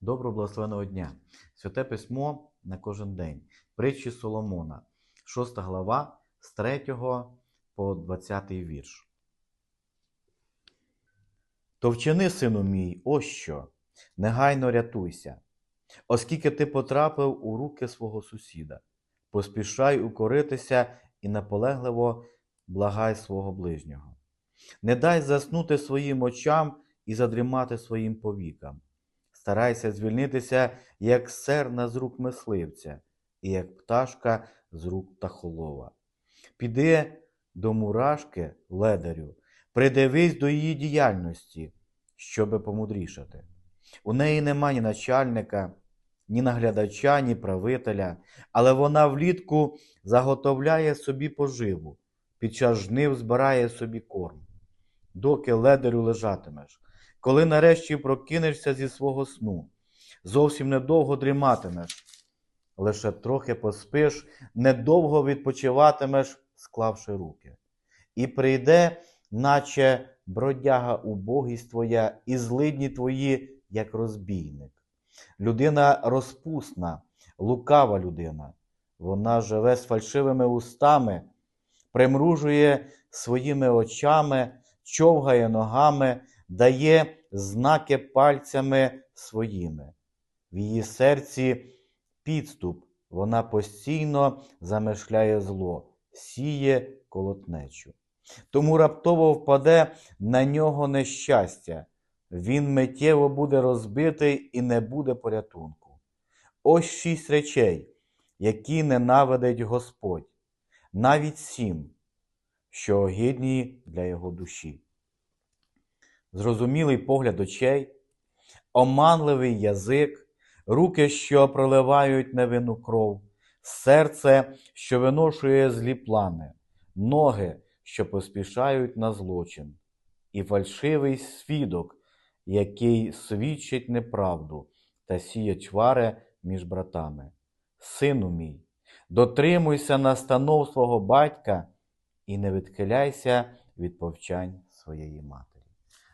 Доброго благословеного дня. Святе письмо на кожен день. Притчі Соломона, 6 глава з 3 по 20 вірш. То вчини, сину мій, ось що, негайно рятуйся, оскільки ти потрапив у руки свого сусіда, поспішай укоритися і наполегливо благай свого ближнього. Не дай заснути своїм очам і задрімати своїм повікам. Старайся звільнитися, як серна з рук мисливця, і як пташка з рук птахолова. Піди до мурашки ледарю, придивись до її діяльності, щоби помудрішати. У неї нема ні начальника, ні наглядача, ні правителя, але вона влітку заготовляє собі поживу, під час жнив збирає собі корм. Доки ледарю лежатимеш, коли нарешті прокинешся зі свого сну, зовсім недовго дріматимеш, лише трохи поспиш, недовго відпочиватимеш, склавши руки. І прийде, наче бродяга убогість твоя, і злидні твої, як розбійник. Людина розпусна, лукава людина. Вона живе з фальшивими устами, примружує своїми очами, човгає ногами, дає знаки пальцями своїми. В її серці підступ, вона постійно замишляє зло, сіє колотнечу. Тому раптово впаде на нього нещастя, він миттєво буде розбитий і не буде порятунку. Ось шість речей, які ненавидить Господь, навіть сім, що огидні для його душі. Зрозумілий погляд очей, оманливий язик, руки, що проливають невинну кров, серце, що виношує злі плани, ноги, що поспішають на злочин, і фальшивий свідок, який свідчить неправду та сіє чвари між братами. Сину мій, дотримуйся настанов свого батька і не відхиляйся від повчань своєї матері.